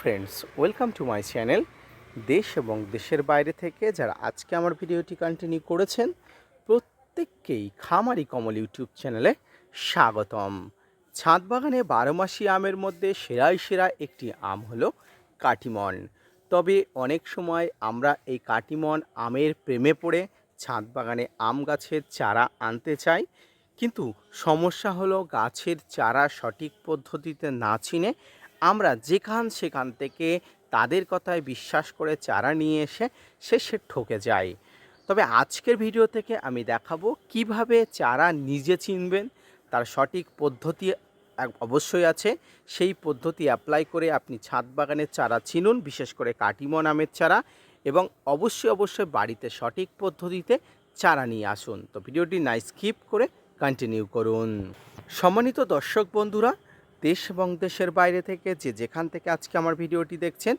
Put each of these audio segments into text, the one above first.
Friends welcome to my channel দেশ এবং দেশের বাইরে থেকে যারা আজকে আমার ভিডিওটি কন্টিনিউ করেছেন, প্রত্যেককেই খামারি কমল ইউটিউব চ্যানেলে স্বাগতম। ছাদ বাগানে বারো মাসি আমের মধ্যে সেরাই সেরা একটি আম হলো কাটিমন। তবে অনেক সময় আমরা এই কাটিমন আমের প্রেমে পড়ে ছাদ বাগানে আম গাছের চারা আনতে চাই, কিন্তু সমস্যা হলো গাছের চারা সঠিক পদ্ধতিতে না চিনে আমরা যেখান সেখান থেকে তাদের কথায় বিশ্বাস করে চারা নিয়ে এসে শেষে ঠকে যাই। তবে আজকের ভিডিও থেকে আমি দেখাবো কীভাবে চারা নিজে চিনবেন, তার সঠিক পদ্ধতি অবশ্যই আছে। সেই পদ্ধতি অ্যাপ্লাই করে আপনি ছাদ বাগানের চারা চিনুন, বিশেষ করে কাটিমন আমের চারা এবং অবশ্যই অবশ্যই বাড়িতে সঠিক পদ্ধতিতে চারা নিয়ে আসুন। তো ভিডিওটি নাই স্কিপ করে কন্টিনিউ করুন। সম্মানিত দর্শক বন্ধুরা দেশ এবং দেশের বাইরে থেকে যে যেখান থেকে আজকে আমার ভিডিওটি দেখছেন,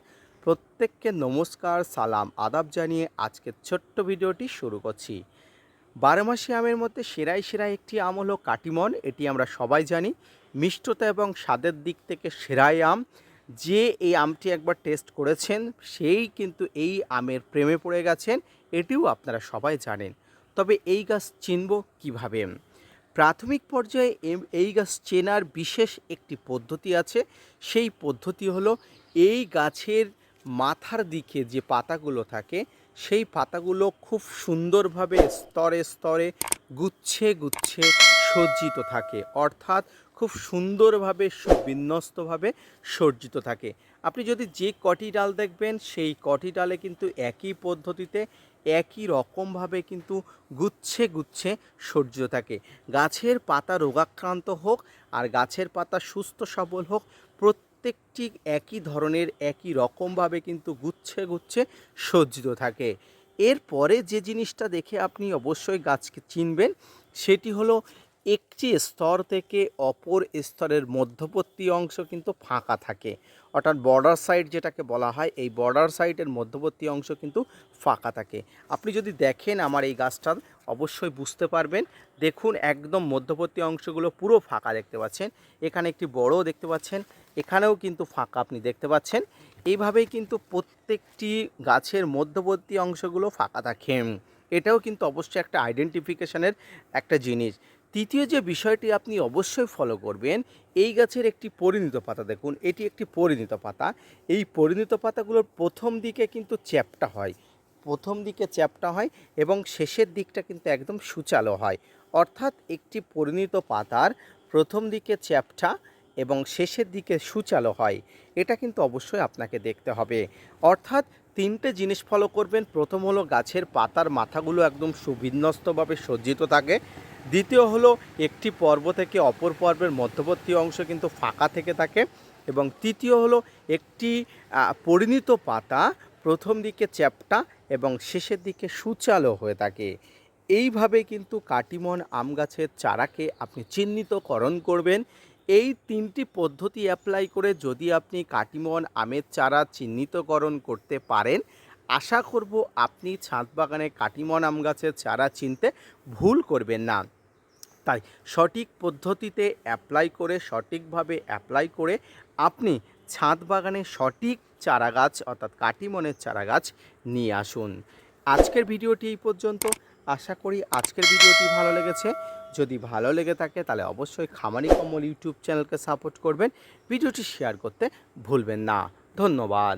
প্রত্যেককে নমস্কার, সালাম, আদাব জানিয়ে আজকের ছোট্ট ভিডিওটি শুরু করছি। বারোমাসি আমের মধ্যে সেরাই সেরা একটি আম হলো কাটিমন, এটি আমরা সবাই জানি। মিষ্টতা এবং স্বাদের দিক থেকে সেরাই আম। যে এই আমটি একবার টেস্ট করেছেন, সেই কিন্তু এই আমের প্রেমে পড়ে গেছেন, এটিও আপনারা সবাই জানেন। তবে এই গাছ চিনব কীভাবে? প্রাথমিক পর্যায়ে এই গাছ চেনার বিশেষ একটি পদ্ধতি আছে। সেই পদ্ধতি হলো এই গাছের মাথার দিকে যে পাতাগুলো থাকে, সেই পাতাগুলো খুব সুন্দরভাবে স্তরে স্তরে গুচ্ছে গুচ্ছে সজ্জিত থাকে। অর্থাৎ খুব সুন্দরভাবে, সুবিন্যস্তভাবে সজ্জিত থাকে। আপনি যদি যে কটি ডাল দেখবেন, সেই কটি ডালে কিন্তু একই পদ্ধতিতে, একই রকমভাবে কিন্তু গুচ্ছে গুচ্ছে সজ্জিত থাকে। গাছের পাতা রোগাক্রান্ত হোক আর গাছের পাতা সুস্থ সবল হোক, প্রত্যেকটি একই ধরনের, একই রকমভাবে কিন্তু গুচ্ছে গুচ্ছে সজ্জিত থাকে। এরপরে যে জিনিসটা দেখে আপনি অবশ্যই গাছকে চিনবেন, সেটি হলো একটি স্তর থেকে অপর স্তরের মধ্যবর্তী অংশ কিন্তু ফাঁকা থাকে। অর্থাৎ বর্ডার সাইড যেটাকে বলা হয়, এই বর্ডার সাইডের মধ্যবর্তী অংশ কিন্তু ফাঁকা থাকে। আপনি যদি দেখেন আমার এই গাছটা, অবশ্যই বুঝতে পারবেন। দেখুন, একদম মধ্যবর্তী অংশগুলো পুরো ফাঁকা দেখতে পাচ্ছেন। এখানে একটি বড়ও দেখতে পাচ্ছেন। এখানেও কিন্তু ফাঁকা আপনি দেখতে পাচ্ছেন। এইভাবেই কিন্তু প্রত্যেকটি গাছের মধ্যবর্তী অংশগুলো ফাঁকা থাকে। এটাও কিন্তু অবশ্যই একটা আইডেন্টিফিকেশানের একটা জিনিস। তৃতীয় যে বিষয়টি আপনি অবশ্যই ফলো করবেন, এই গাছের একটি পরিণত পাতা দেখুন। এটি একটি পরিণত পাতা। এই পরিণত পাতাগুলোর প্রথম দিকে কিন্তু চ্যাপটা হয়। প্রথম দিকে চ্যাপটা হয় এবং শেষের দিকটা কিন্তু একদম সুচালো হয়। অর্থাৎ একটি পরিণত পাতার প্রথম দিকে চ্যাপটা এবং শেষের দিকে সুচালো হয়। এটা কিন্তু অবশ্যই আপনাকে দেখতে হবে। অর্থাৎ তিনটে জিনিস ফলো করবেন। প্রথম হলো গাছের পাতার মাথাগুলো একদম সুবিন্যস্তভাবে সজ্জিত থাকে। দ্বিতীয় হলো একটি পর্ব থেকে অপর পর্বের মধ্যবর্তী অংশ কিন্তু ফাঁকা থেকে থাকে। এবং তৃতীয় হলো একটি পরিণত পাতা প্রথম দিকে চ্যাপটা এবং শেষের দিকে সুচালো হয়ে থাকে। এইভাবে কিন্তু কাটিমন আম গাছের চারাকে আপনি চিহ্নিতকরণ করবেন। এই তিনটি পদ্ধতি অ্যাপ্লাই করে যদি আপনি কাটিমন আমের চারা চিহ্নিতকরণ করতে পারেন, আশা করব আপনি ছাদ বাগানে কাটিমন আম গাছের চারা চিনতে ভুল করবেন না। তাই সঠিক পদ্ধতিতে অ্যাপ্লাই করে, সঠিকভাবে অ্যাপ্লাই করে আপনি ছাদ বাগানে সঠিক চারা গাছ, অর্থাৎ কাটিমনের চারা গাছ নিয়ে আসুন। আজকের ভিডিওটি এই পর্যন্ত। আশা করি আজকের ভিডিওটি ভালো লেগেছে। যদি ভালো লেগে থাকে তাহলে অবশ্যই খামারি কমল ইউটিউব চ্যানেলকে সাপোর্ট করবেন। ভিডিওটি শেয়ার করতে ভুলবেন না। ধন্যবাদ।